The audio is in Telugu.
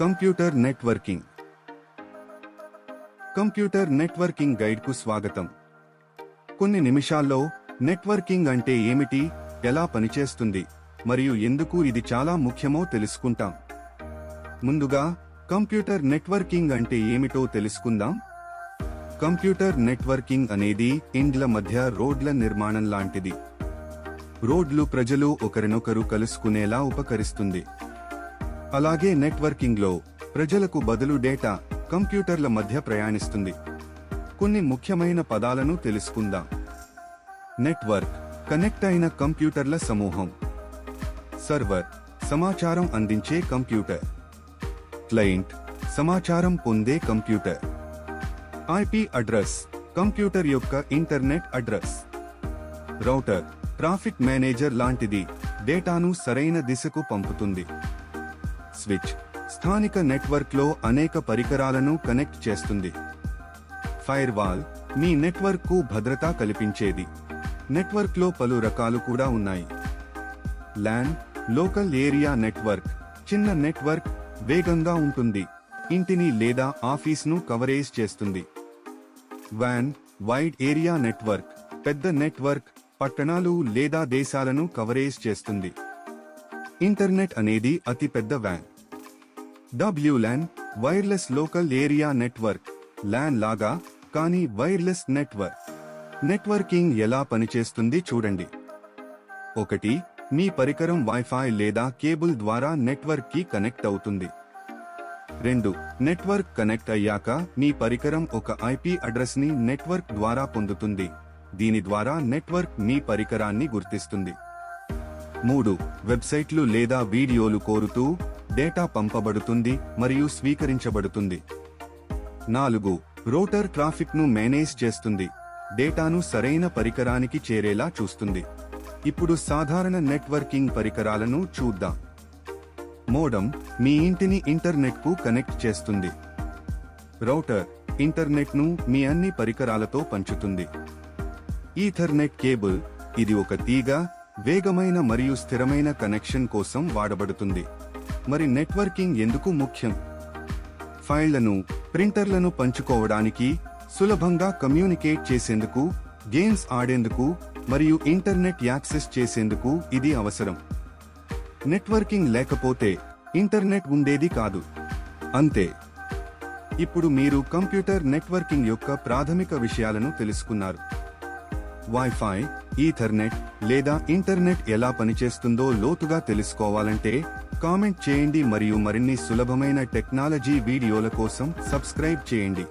Computer networking. కంప్యూటర్ నెట్వర్కింగ్ గైడ్కు స్వాగతం. కొన్ని నిమిషాల్లో నెట్వర్కింగ్ అంటే ఏమిటి ఎలా పనిచేస్తుంది మరియు ఎందుకు ఇది చాలా ముఖ్యమో తెలుసుకుంటాం. ముందుగా కంప్యూటర్ నెట్వర్కింగ్ అంటే ఏమిటో తెలుసుకుందాం. కంప్యూటర్ నెట్వర్కింగ్ అనేది ఇండ్ల మధ్య రోడ్ల నిర్మాణం లాంటిది. రోడ్లు ప్రజలు ఒకరినొకరు కలుసుకునేలా ఉపకరిస్తుంది. అలాగే నెట్వర్కింగ్లో ప్రజలకు బదులు డేటా కంప్యూటర్ల మధ్య ప్రయాణిస్తుంది. కొన్ని ముఖ్యమైన పదాలను తెలుసుకుందాం. నెట్వర్క్ కనెక్ట్ అయిన కంప్యూటర్ల సమూహం. సర్వర్ సమాచారం అందించే కంప్యూటర్. క్లయింట్ సమాచారం పొందే కంప్యూటర్. ఐపి అడ్రస్ కంప్యూటర్ యొక్క internet address. Router traffic manager లాంటిది డేటాను సరైన దిశకు పంపుతుంది. స్విచ్ స్థానిక నెట్వర్క్లో అనేక పరికరాలను కనెక్ట్ చేస్తుంది. ఫైర్వాల్ మీ నెట్వర్క్కు భద్రత కల్పించేది. నెట్వర్క్లో పలు రకాలు కూడా ఉన్నాయి. ల్యాన్ లోకల్ ఏరియా నెట్వర్క్ చిన్న నెట్వర్క్ వేగంగా ఉంటుంది. ఇంటిని లేదా ఆఫీస్ను కవరేజ్ చేస్తుంది. వ్యాన్ వైడ్ ఏరియా నెట్వర్క్ పెద్ద నెట్వర్క్ పట్టణాలు లేదా దేశాలను కవరేజ్ చేస్తుంది. ఇంటర్నెట్ అనేది అతిపెద్ద van van. డబ్ల్యూలాన్ wireless local area network. LAN లాగా కానీ వైర్లెస్ నెట్వర్క్. నెట్వర్కింగ్ ఎలా పనిచేస్తుంది చూడండి. ఒకటి మీ పరికరం వైఫై లేదా కేబుల్ ద్వారా నెట్వర్క్కి కనెక్ట్ అవుతుంది. రెండు నెట్వర్క్ కనెక్ట్ అయ్యాక మీ పరికరం ఒక ఐపీ అడ్రస్ని నెట్వర్క్ ద్వారా పొందుతుంది. దీని ద్వారా నెట్వర్క్ మీ పరికరాన్ని గుర్తిస్తుంది. మూడు వెబ్సైట్లు లేదా వీడియోలు కోరుతూ డేటా పంపబడుతుంది మరియు స్వీకరించబడుతుంది. నాలుగు రోటర్ ట్రాఫిక్ను మేనేజ్ చేస్తుంది. డేటాను సరైన పరికరానికి చేరేలా చూస్తుంది. ఇప్పుడు సాధారణ నెట్వర్కింగ్ పరికరాలను చూద్దాం. మోడమ్ మీ ఇంటిని ఇంటర్నెట్కు కనెక్ట్ చేస్తుంది. రౌటర్ ఇంటర్నెట్ను మీ అన్ని పరికరాలతో పంచుతుంది. ఈథర్నెట్ కేబుల్ ఇది ఒక తీగ వేగమైన మరియు స్థిరమైన కనెక్షన్ కోసం వాడబడుతుంది. మరి నెట్వర్కింగ్ ఎందుకు ముఖ్యం? ఫైళ్ళను ప్రింటర్లను పంచుకోవడానికి సులభంగా కమ్యూనికేట్ చేసేందుకు గేమ్స్ ఆడేందుకు మరియు ఇంటర్నెట్ యాక్సెస్ చేసేందుకు ఇది అవసరం. నెట్వర్కింగ్ లేకపోతే ఇంటర్నెట్ ఉండేది కాదు. అంతే. ఇప్పుడు మీరు కంప్యూటర్ నెట్వర్కింగ్ యొక్క ప్రాథమిక విషయాలను తెలుసుకున్నారు. వైఫై ఈథర్నెట్ లేదా ఇంటర్నెట్ ఎలా పనిచేస్తుందో లోతుగా తెలుసుకోవాలంటే కామెంట్ చేయండి మరియు మరిన్ని సులభమైన టెక్నాలజీ వీడియోల కోసం సబ్స్క్రైబ్ చేయండి.